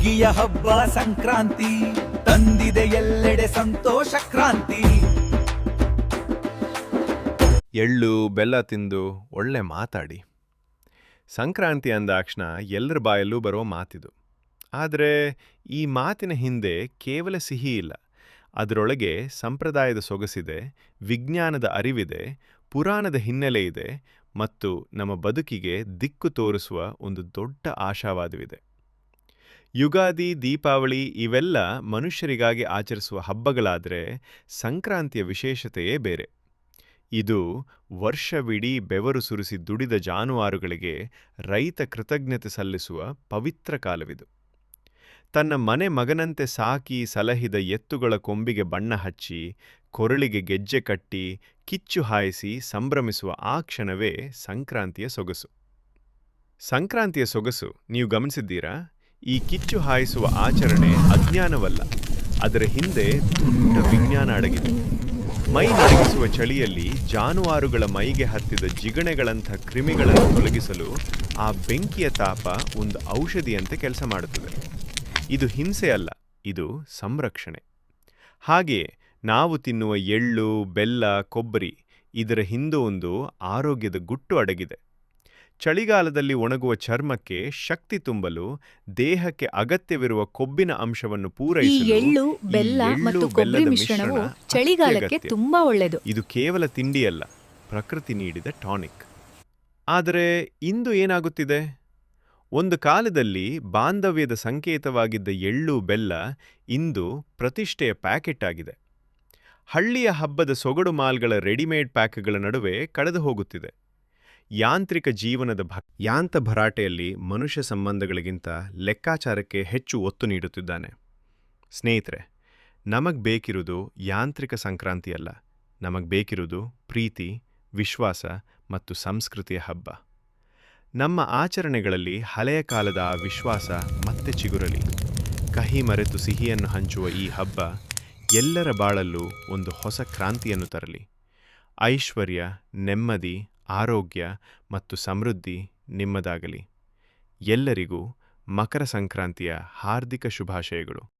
ಸುಗ್ಗಿಯ ಹಬ್ಬ ಸಂಕ್ರಾಂತಿ, ತಂದಿದೆ ಎಲ್ಲೆಡೆ ಸಂತೋಷ ಕ್ರಾಂತಿ. ಎಳ್ಳು, ಬೆಲ್ಲ ತಿಂದು ಒಳ್ಳೆ ಮಾತಾಡಿ. ಸಂಕ್ರಾಂತಿ ಅಂದಾಕ್ಷಣ ಎಲ್ಲರ ಬಾಯಲ್ಲೂ ಬರೋ ಮಾತಿದು. ಆದರೆ ಈ ಮಾತಿನ ಹಿಂದೆ ಕೇವಲ ಸಿಹಿ ಇಲ್ಲ. ಅದರೊಳಗೆ ಸಂಪ್ರದಾಯದ ಸೊಗಸಿದೆ, ವಿಜ್ಞಾನದ ಅರಿವಿದೆ, ಪುರಾಣದ ಹಿನ್ನೆಲೆ ಇದೆ ಮತ್ತು ನಮ್ಮ ಬದುಕಿಗೆ ದಿಕ್ಕು ತೋರಿಸುವ ಒಂದು ದೊಡ್ಡ ಆಶಾವಾದವಿದೆ. ಯುಗಾದಿ, ದೀಪಾವಳಿ ಇವೆಲ್ಲ ಮನುಷ್ಯರಿಗಾಗಿ ಆಚರಿಸುವ ಹಬ್ಬಗಳಾದರೆ ಸಂಕ್ರಾಂತಿಯ ವಿಶೇಷತೆಯೇ ಬೇರೆ. ಇದು ವರ್ಷವಿಡೀ ಬೆವರು ಸುರಿಸಿ ದುಡಿದ ಜಾನುವಾರುಗಳಿಗೆ ರೈತ ಕೃತಜ್ಞತೆ ಸಲ್ಲಿಸುವ ಪವಿತ್ರ ಕಾಲವಿದು. ತನ್ನ ಮನೆ ಮಗನಂತೆ ಸಾಕಿ ಸಲಹಿದ ಎತ್ತುಗಳ ಕೊಂಬಿಗೆ ಬಣ್ಣ ಹಚ್ಚಿ, ಕೊರಳಿಗೆ ಗೆಜ್ಜೆ ಕಟ್ಟಿ, ಕಿಚ್ಚು ಹಾಯಿಸಿ ಸಂಭ್ರಮಿಸುವ ಆ ಕ್ಷಣವೇ ಸಂಕ್ರಾಂತಿಯ ಸೊಗಸು. ಸಂಕ್ರಾಂತಿಯ ಸೊಗಸು, ನೀವು ಗಮನಿಸಿದ್ದೀರಾ? ಈ ಕಿಚ್ಚು ಹಾಯಿಸುವ ಆಚರಣೆ ಅಜ್ಞಾನವಲ್ಲ, ಅದರ ಹಿಂದೆ ದೊಡ್ಡ ವಿಜ್ಞಾನ ಅಡಗಿದೆ. ಮೈ ನಡಗಿಸುವ ಚಳಿಯಲ್ಲಿ ಜಾನುವಾರುಗಳ ಮೈಗೆ ಹತ್ತಿದ ಜಿಗಣೆಗಳಂಥ ಕ್ರಿಮಿಗಳನ್ನು ತೊಲಗಿಸಲು ಆ ಬೆಂಕಿಯ ತಾಪ ಒಂದು ಔಷಧಿಯಂತೆ ಕೆಲಸ ಮಾಡುತ್ತದೆ. ಇದು ಹಿಂಸೆ ಅಲ್ಲ, ಇದು ಸಂರಕ್ಷಣೆ. ಹಾಗೆಯೇ ನಾವು ತಿನ್ನುವ ಎಳ್ಳು, ಬೆಲ್ಲ, ಕೊಬ್ಬರಿ ಇದರ ಹಿಂದೆ ಒಂದು ಆರೋಗ್ಯದ ಗುಟ್ಟು ಅಡಗಿದೆ. ಚಳಿಗಾಲದಲ್ಲಿ ಒಣಗುವ ಚರ್ಮಕ್ಕೆ ಶಕ್ತಿ ತುಂಬಲು ದೇಹಕ್ಕೆ ಅಗತ್ಯವಿರುವ ಕೊಬ್ಬಿನ ಅಂಶವನ್ನು ಈ ಪೂರೈಸಲು ಎಳ್ಳು ಬೆಲ್ಲ ಮತ್ತು ಕೊಬ್ಬರಿ ಮಿಶ್ರಣವು ಮಿಶ್ರಣ ಚಳಿಗಾಲಕ್ಕೆ ತುಂಬಾ ಒಳ್ಳೆಯದು ಇದು ಕೇವಲ ತಿಂಡಿಯಲ್ಲ ಪ್ರಕೃತಿ ನೀಡಿದ ಟಾನಿಕ್. ಆದರೆ ಇಂದು ಏನಾಗುತ್ತಿದೆ? ಒಂದು ಕಾಲದಲ್ಲಿ ಬಾಂಧವ್ಯದ ಸಂಕೇತವಾಗಿದ್ದ ಎಳ್ಳು ಬೆಲ್ಲ ಇಂದು ಪ್ರತಿಷ್ಠೆಯ ಪ್ಯಾಕೆಟ್ ಆಗಿದೆ. ಹಳ್ಳಿಯ ಹಬ್ಬದ ಸೊಗಡು ಮಾಲ್ಗಳ ರೆಡಿಮೇಡ್ ಪ್ಯಾಕ್ಗಳ ನಡುವೆ ಕಳೆದು ಹೋಗುತ್ತಿದೆ. ಯಾಂತ್ರಿಕ ಜೀವನದ ಭ ಯಾಂತ ಭರಾಟೆಯಲ್ಲಿ ಮನುಷ್ಯ ಸಂಬಂಧಗಳಿಗಿಂತ ಲೆಕ್ಕಾಚಾರಕ್ಕೆ ಹೆಚ್ಚು ಒತ್ತು ನೀಡುತ್ತಿದ್ದಾನೆ. ಸ್ನೇಹಿತರೆ, ನಮಗ್ ಬೇಕಿರುವುದು ಯಾಂತ್ರಿಕ ಸಂಕ್ರಾಂತಿಯಲ್ಲ. ನಮಗ್ ಬೇಕಿರುವುದು ಪ್ರೀತಿ, ವಿಶ್ವಾಸ ಮತ್ತು ಸಂಸ್ಕೃತಿಯ ಹಬ್ಬ. ನಮ್ಮ ಆಚರಣೆಗಳಲ್ಲಿ ಹಳೆಯ ಕಾಲದ ಆ ವಿಶ್ವಾಸ ಮತ್ತೆ ಚಿಗುರಲಿ. ಕಹಿ ಮರೆತು ಸಿಹಿಯನ್ನು ಹಂಚುವ ಈ ಹಬ್ಬ ಎಲ್ಲರ ಬಾಳಲ್ಲೂ ಒಂದು ಹೊಸ ಕ್ರಾಂತಿಯನ್ನು ತರಲಿ. ಐಶ್ವರ್ಯ, ನೆಮ್ಮದಿ ಆರೋಗ್ಯ ಮತ್ತು ಸಮೃದ್ಧಿ ನಿಮ್ಮದಾಗಲಿ. ಎಲ್ಲರಿಗೂ ಮಕರ ಸಂಕ್ರಾಂತಿಯ ಹಾರ್ದಿಕ ಶುಭಾಶಯಗಳು.